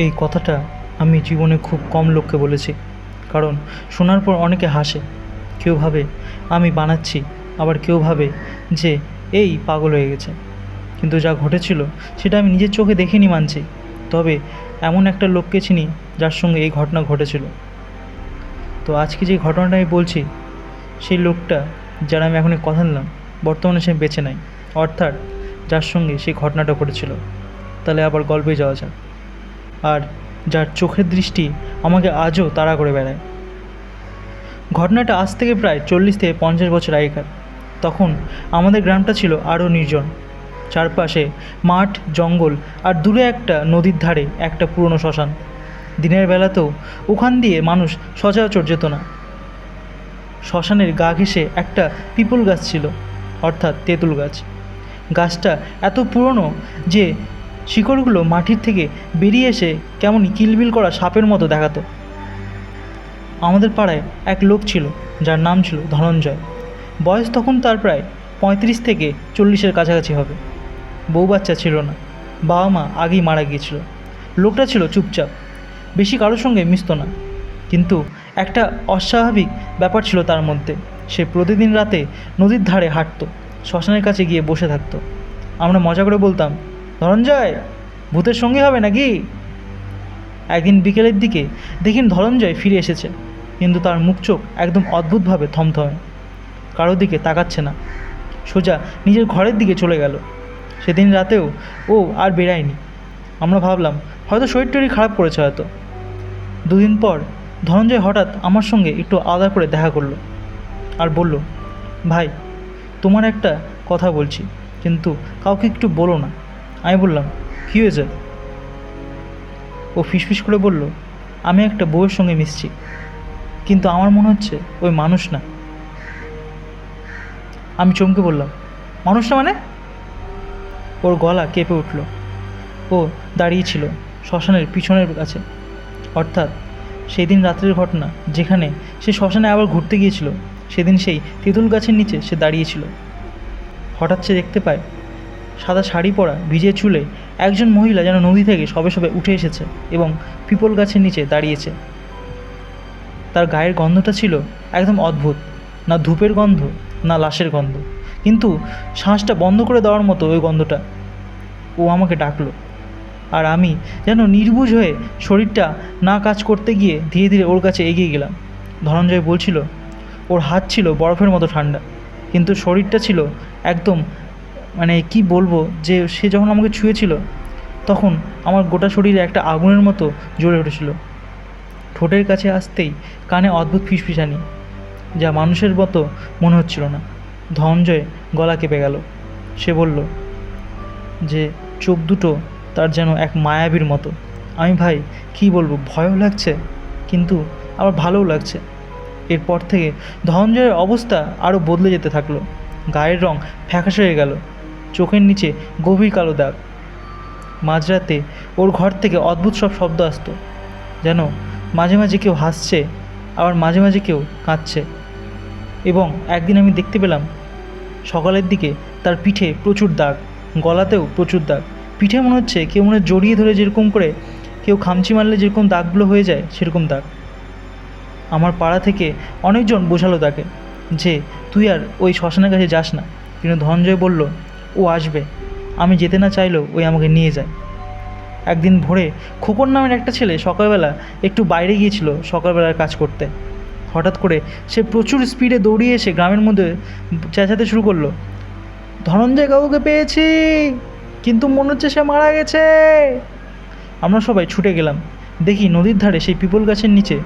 এই কথাটা আমি জীবনে খুব কম লোককে বলেছি। কারণ শোনার পর অনেকে হাসে, কেউ ভাবে, আমি বানাচ্ছি। আবার কেউ ভাবে যে, এই পাগল হয়ে গেছে। কিন্তু যা ঘটেছিল, সেটা আমি নিজের চোখে দেখিনি মানছি। তবে এমন একটা লোককে চিনি যার সঙ্গে এই ঘটনা ঘটেছিল। তো আজকে যে ঘটনাটা আমি বলছি, সেই লোকটা যারা আমি এখন কথা নিলাম বর্তমানে সে বেঁচে নাই। অর্থাৎ যার সঙ্গে সেই ঘটনাটা ঘটেছিল। তাহলে আবার গল্পে যাওয়া যাক। আর যার চোখের দৃষ্টি আমাকে আজও তাড়া করে বেড়ায়। ঘটনাটা আজ থেকে প্রায় চল্লিশ থেকে পঞ্চাশ বছর আগেকার। তখন আমাদের গ্রামটা ছিল আরও নির্জন। চারপাশে মাঠ, জঙ্গল আর দূরে একটা নদীর ধারে একটা পুরনো শ্মশান। দিনের বেলাতেও ওখান দিয়ে মানুষ সচরাচর যেত না। শ্মশানের গা ঘেঁষে একটা পিপল গাছ ছিল, অর্থাৎ তেঁতুল গাছ। গাছটা এত পুরনো যে শিকড়গুলো মাটির থেকে বেরিয়ে এসে কেমন কিলবিল করা সাপের মতো দেখাতো। আমাদের পাড়ায় এক লোক ছিল, যার নাম ছিল ধনঞ্জয়। বয়স তখন তার প্রায় পঁয়ত্রিশ থেকে চল্লিশের কাছাকাছি হবে। বউ বাচ্চা ছিল না, বাবা মা আগেই মারা গিয়েছিল। লোকটা ছিল চুপচাপ, বেশি কারোর সঙ্গে মিশতো না। কিন্তু একটা অস্বাভাবিক ব্যাপার ছিল তার মধ্যে, সে প্রতিদিন রাতে নদীর ধারে হাঁটতো, শ্মশানের কাছে গিয়ে বসে থাকতো। আমরা মজা করে বলতাম ধনঞ্জয়, ভূতের সঙ্গী হবে নাকি? একদিন বিকেলের দিকে দেখিন ধনঞ্জয় ফিরে এসেছে, কিন্তু তার মুখ চোখ একদম অদ্ভুতভাবে থমথমে। কারোর দিকে তাকাচ্ছে না। সোজা নিজের ঘরের দিকে চলে গেল। সেদিন রাতেও ও আর বেরায়নি আমরা ভাবলাম, হয়তো শরীর টরীর খারাপ করেছে হয়তো। দুদিন পর ধনঞ্জয় হঠাৎ আমার সঙ্গে একটু আলাদা করে দেখা করল আর বলল, ভাই, তোমার একটা কথা বলছি, কিন্তু কাউকে একটু বলো না। আমি বললাম, কী হয়েছে? ও ফিসফিস করে বলল, আমি একটা বউয়ের সঙ্গে মিশছি, কিন্তু আমার মনে হচ্ছে ওই মানুষ না। আমি চমকে বললাম, মানুষ না মানে? ওর গলা কেঁপে উঠল। ও দাঁড়িয়েছিল শ্মশানের পিছনের কাছে। অর্থাৎ সেই দিন রাত্রের ঘটনা, যেখানে সে শ্মশানে আবার ঘুরতে গিয়েছিল, সেদিন সেই তেঁতুল গাছের নিচে সে দাঁড়িয়েছিল হঠাৎ সে দেখতে পায় সাদা শাড়ি পরা, ভিজে চুলে একজন মহিলা যেন নদী থেকে সবে সবে উঠে এসেছে এবং পিপল গাছের নিচে দাঁড়িয়েছে। তার গায়ের গন্ধটা ছিল একদম অদ্ভুত, না ধূপের গন্ধ, না লাশের গন্ধ। কিন্তু শ্বাসটা বন্ধ করে দেওয়ার মতো ওই গন্ধটা। ও আমাকে ডাকলো, আর আমি যেন নির্বুঝ হয়ে শরীরটা না কাজ করতে গিয়ে ধীরে ধীরে ওর কাছে এগিয়ে গেলাম। ধনঞ্জয় বলছিল, ওর হাত ছিল বরফের মতো ঠান্ডা, কিন্তু শরীরটা ছিল একদম মানে কি বলব, যে সে যখন আমাকে ছুঁয়েছিল, তখন আমার গোটা শরীরে একটা আগুনের মতো জ্বলে উঠেছিল। ঠোঁটের কাছে আসতেই কানে অদ্ভুত ফিসফিসানি, যা মানুষের মতো মনে হচ্ছিল না। ধনঞ্জয় গলা কেঁপে গেল। সে বলল, যে চোখ দুটো তার যেন এক মায়াবীর মতো। আমি ভাই, কি বলব, ভয়ও লাগছে, কিন্তু আবার ভালোও লাগছে। এরপর থেকে ধনঞ্জয়ের অবস্থা আরও বদলে যেতে থাকল। গায়ের রং ফ্যাকাশে হয়ে গেল। চোখের নিচে গভীর কালো দাগ। মাঝরাতে ওর ঘর থেকে অদ্ভুত সব শব্দ আসতো, যেন মাঝে মাঝে কেউ হাসছে, আবার মাঝে মাঝে কেউ কাঁদছে। এবং একদিন আমি দেখতে পেলাম, সকালের দিকে তার পিঠে প্রচুর দাগ, গলাতেও প্রচুর দাগ। পিঠে মনে হচ্ছে কেউ মনে জড়িয়ে ধরে যেরকম করে কেউ খামচি মারলে যেরকম দাগগুলো হয়ে যায় সেরকম দাগ। আমার পাড়া থেকে অনেকজন বোঝালো তাকে যে, তুই আর ওই শ্মশানের কাছে যাস না। কিন্তু ধনঞ্জয় বলল ও আসবে। আমি যেতে না চাইলেও ওই আমাকে নিয়ে যায়। একদিন ভোরে খোকন নামের একটা ছেলে সকালবেলা একটু বাইরে গিয়েছিল সকালবেলার কাজ করতে। হঠাৎ করে সে প্রচুর স্পিডে দৌড়িয়ে এসে গ্রামের মধ্যে চেঁচাতে শুরু করল। ধনঞ্জয় কাকুকে পেয়েছি, কিন্তু মনে হচ্ছে সে মারা গেছে। আমরা সবাই ছুটে গেলাম। দেখি নদীর ধারে সেই পিপল গাছের নিচে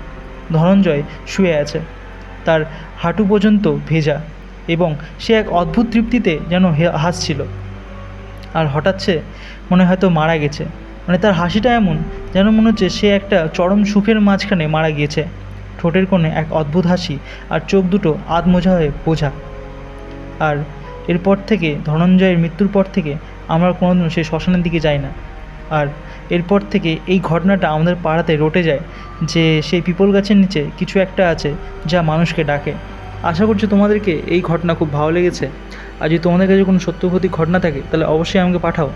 ধনঞ্জয় শুয়ে আছে। তার হাঁটু পর্যন্ত ভেজা। এবং সে এক অদ্ভুত তৃপ্তিতে যেন হাসছিল। আর হঠাৎ সে মনে হয়তো মারা গেছে। মানে তার হাসিটা এমন যেন মনে হচ্ছে সে একটা চরম সুখের মাঝখানে মারা গিয়েছে। ঠোঁটের কোণে এক অদ্ভুত হাসি আর চোখ দুটো আধমোঝা হয়ে বোঝা। আর এরপর থেকে, ধনঞ্জয়ের মৃত্যুর পর থেকে আমরা কোনোদিনও সেই শ্মশানের দিকে যাই না। আর এরপর থেকে এই ঘটনাটা আমাদের পাড়াতে রটে যায় যে সেই পিপল গাছের নিচে কিছু একটা আছে যা মানুষকে ডাকে। আশা করছি তোমাদেরকে এই ঘটনা খুব ভালো লেগেছে। আর যদি তোমাদের কাছে কোনো সত্যপতি ঘটনা থাকে, তাহলে অবশ্যই আমাকে পাঠাও।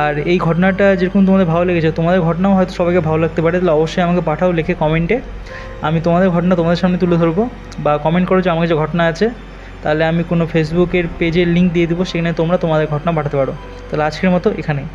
আর এই ঘটনাটা যেরকম তোমাদের ভালো লেগেছে, তোমাদের ঘটনাও হয়তো সবাইকে ভালো লাগতে পারে, তাহলে অবশ্যই আমাকে পাঠাও লেখে কমেন্টে আমি তোমাদের ঘটনা তোমাদের সামনে তুলে ধরবো বা কমেন্ট করো যে আমার যে ঘটনা আছে। তাহলে আমি কোনো ফেসবুকের পেজের লিঙ্ক দিয়ে দেবো, সেখানে তোমরা তোমাদের ঘটনা পাঠাতে পারো। তাহলে আজকের মতো এখানেই।